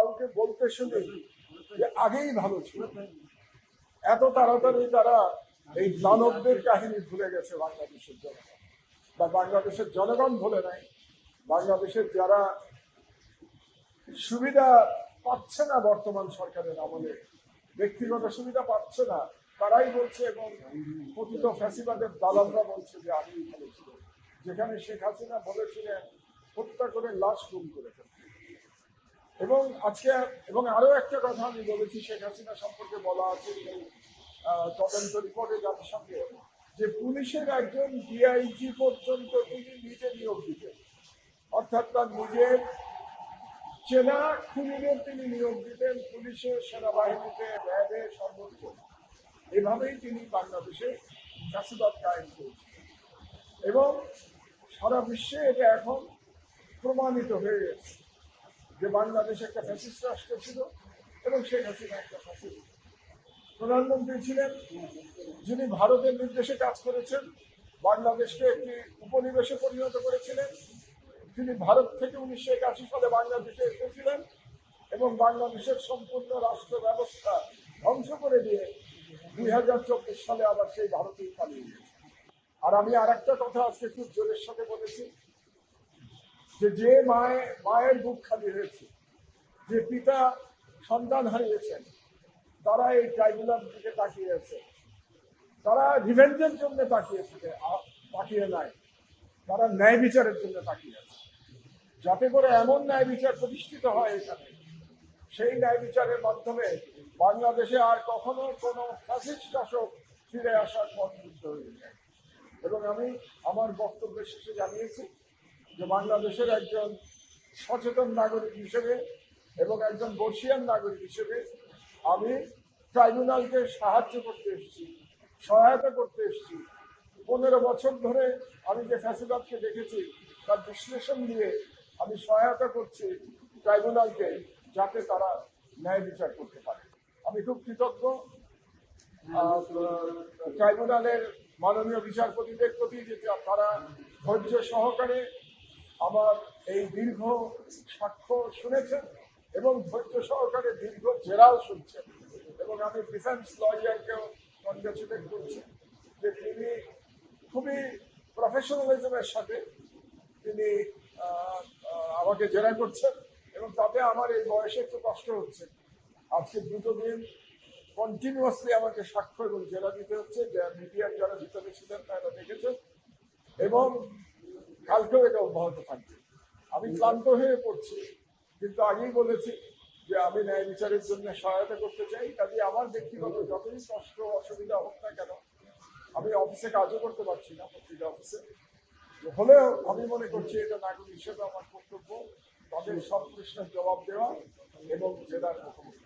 কাউকে বলতে শুনি যে আগেই ভালো ছিল। এত তাড়াতাড়ি তারা এই দানবদের কাহিনী ভুলে গেছে বাংলাদেশের জনগণ। বা বাংলাদেশের জনগণ ভুলে নাই। বাংলাদেশের যারা সুবিধা পাচ্ছে না বর্তমান সরকারের আমলে, ব্যক্তিগত সুবিধা পাচ্ছে না, তারাই বলছে এবং পতিত ফ্যাসিবাদের দালালরা বলছে যে আমি ভালো ছিল। যেখানে শেখ হাসিনা বলেছিলেন, হত্যা করে লাশ গুম করেছেন। এবং আজকে এবং আরও একটা কথা আমি বলেছি, শেখ হাসিনা সম্পর্কে বলা আছে সেই তদন্ত রিপোর্টে জাতিসংঘে যে পুলিশের একজন ডিআইজি পর্যন্ত তিনি নিজে নিয়োগ দিতেন অর্থাৎ তার নিজের চেনা খুনিদের তিনি নিয়োগ দিতেন পুলিশের সেনাবাহিনীতে র্যাবে সর্বোচ্চ এভাবেই তিনি বাংলাদেশে চাষিবাদ কায়েম করেছিলেন এবং সারা বিশ্বে এটা এখন প্রমাণিত হয়ে গেছে। যে বাংলাদেশ একটা ফ্যাসিস্ট রাষ্ট্র ছিল এবং শেখ হাসিনা একটা ফ্যাসিস্ট। প্রধানমন্ত্রী ছিলেন, যিনি ভারতের নির্দেশে কাজ করেছেন, বাংলাদেশকে একটি উপনিবেশে পরিণত করেছিলেন। তিনি ভারত থেকে উনিশশো একাশি সালে বাংলাদেশে এসেছিলেন এবং বাংলাদেশের সম্পূর্ণ রাষ্ট্র ব্যবস্থা ধ্বংস করে দিয়ে দুই হাজার চব্বিশ সালে আবার সেই ভারতেই পালিয়ে গেছে। আর আমি আর একটা কথা আজকে খুব জোরের সাথে বলেছি। যে যে মায়ে, মায়ের বুক খালি হয়েছে, যে পিতা সন্তান হারিয়েছেন, তারা এই ট্রাইব্যুনাল দিকে তাকিয়ে আছে তারা রিভেঞ্জের জন্য তাকিয়ে থাকে তাকিয়ে নাই। তারা ন্যায় বিচারের জন্য তাকিয়ে আছে যাতে করে এমন ন্যায় বিচার প্রতিষ্ঠিত হয় এখানে, সেই ন্যায় বিচারের মাধ্যমে বাংলাদেশে আর কখনো কোনো ফ্যাসিস্ট শাসক ফিরে আসার পথ মুক্ত হয়ে যায় এবং আমি আমার বক্তব্যের শেষে জানিয়েছি যে বাংলাদেশের একজন সচেতন নাগরিক হিসেবে এবং একজন বর্ষিয়ান নাগরিক হিসেবে আমি ট্রাইব্যুনালকে সাহায্য করতে এসেছি, সহায়তা করতে এসেছি। পনেরো বছর ধরে আমি যে ফ্যাসিবাদকে দেখেছি, তার বিশ্লেষণ দিয়ে আমি সহায়তা করছি ট্রাইব্যুনালকে যাতে তারা ন্যায় বিচার করতে পারে। আমি খুব কৃতজ্ঞ। ট্রাইব্যুনালের মাননীয় বিচারপতিদের প্রতি যে তারা ধৈর্য সহকারে আমার এই দীর্ঘ সাক্ষ্য শুনেছেন এবং ধৈর্য সহকারে দীর্ঘ জেরাও শুনছেন। এবং আমি ডিফেন্স লয়ারকেও কনগ্রেচুলেট করছি যে তিনি খুবই প্রফেশনালিজমের সাথে তিনি আমাকে জেরা করছেন এবং তাতে আমার এই বয়সে একটু কষ্ট হচ্ছে। আজকে দুটো দিন কন্টিনিউয়াসলি আমাকে সাক্ষ্য এবং জেরা দিতে হচ্ছে। মিডিয়ার যারা ভিতরে ছিলেন তারা দেখেছেন। এবং কালকেও এটা অব্যাহত থাকবে আমি ক্লান্ত হয়ে পড়ছি, কিন্তু আগেই বলেছি যে আমি ন্যায় বিচারের জন্য সহায়তা করতে চাই, কাজে আমার ব্যক্তিগত যতই কষ্ট, অসুবিধা হোক না কেন, আমি অফিসে কাজও করতে পারছি না, পত্রিকা অফিসে হলেও আমি মনে করছি এটা নাগরিক হিসেবে আমার কর্তব্য, তাদের সব প্রশ্নের জবাব দেওয়া এবং জেলার মুখোমুখি।